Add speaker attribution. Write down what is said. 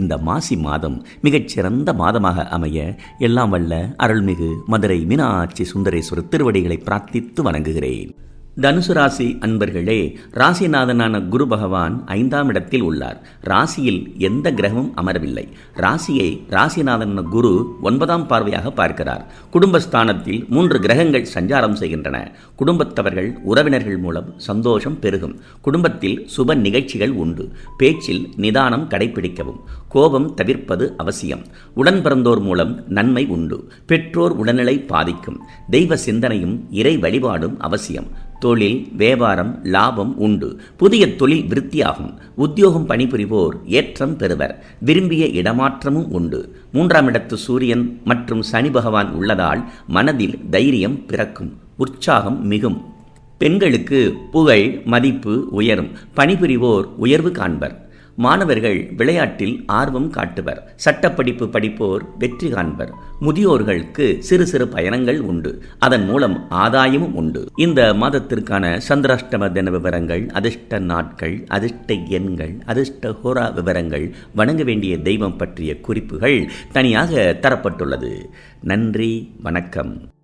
Speaker 1: இந்த மாசி மாதம் மிகச்சிறந்த மாதமாக அமைய எல்லாம் வல்ல அருள்மிகு மதுரை மீனாட்சி சுந்தரேஸ்வரர் திருவடிகளை பிரார்த்தித்து வணங்குகிறேன். தனுசு ராசி அன்பர்களே ராசிநாதனான குரு பகவான் ஐந்தாம் இடத்தில் உள்ளார். ராசியில் எந்த கிரகமும் அமரவில்லை. ராசியை ராசிநாதன குரு ஒன்பதாம் பார்வையாக பார்க்கிறார். குடும்பஸ்தானத்தில் மூன்று கிரகங்கள் சஞ்சாரம் செய்கின்றன. குடும்பத்தவர்கள் உறவினர்கள் மூலம் சந்தோஷம் பெருகும். குடும்பத்தில் சுப நிகழ்ச்சிகள் உண்டு. பேச்சில் நிதானம் கடைபிடிக்கவும். கோபம் தவிர்ப்பது அவசியம். உடன் பிறந்தோர் மூலம் நன்மை உண்டு. பெற்றோர் உடல்நிலை பாதிக்கும். தெய்வ சிந்தனையும் இறை வழிபாடும் அவசியம். தொழில் வியாபாரம் லாபம் உண்டு. புதிய தொழில் விருத்தியாகும். உத்தியோகம் பணிபுரிவோர் ஏற்றம் பெறுவர். விரும்பிய இடமாற்றமும் உண்டு. மூன்றாம் இடத்து சூரியன் மற்றும் சனி பகவான் உள்ளதால் மனதில் தைரியம் பிறக்கும். உற்சாகம் மிகும். பெண்களுக்கு புகழ் மதிப்பு உயரும். பணிபுரிவோர் உயர்வு காண்பர். மாணவர்கள் விளையாட்டில் ஆர்வம் காட்டுவர். சட்டப்படிப்பு படிப்போர் வெற்றி காண்பர். முதியோர்களுக்கு சிறு சிறு பயணங்கள் உண்டு. அதன் மூலம் ஆதாயமும் உண்டு. இந்த மாதத்திற்கான சந்திராஷ்டம தின விவரங்கள் அதிர்ஷ்ட நாட்கள் அதிர்ஷ்ட எண்கள் அதிர்ஷ்ட ஹோரா விவரங்கள் வணங்க வேண்டிய தெய்வம் பற்றிய குறிப்புகள் தனியாக தரப்பட்டுள்ளது. நன்றி வணக்கம்.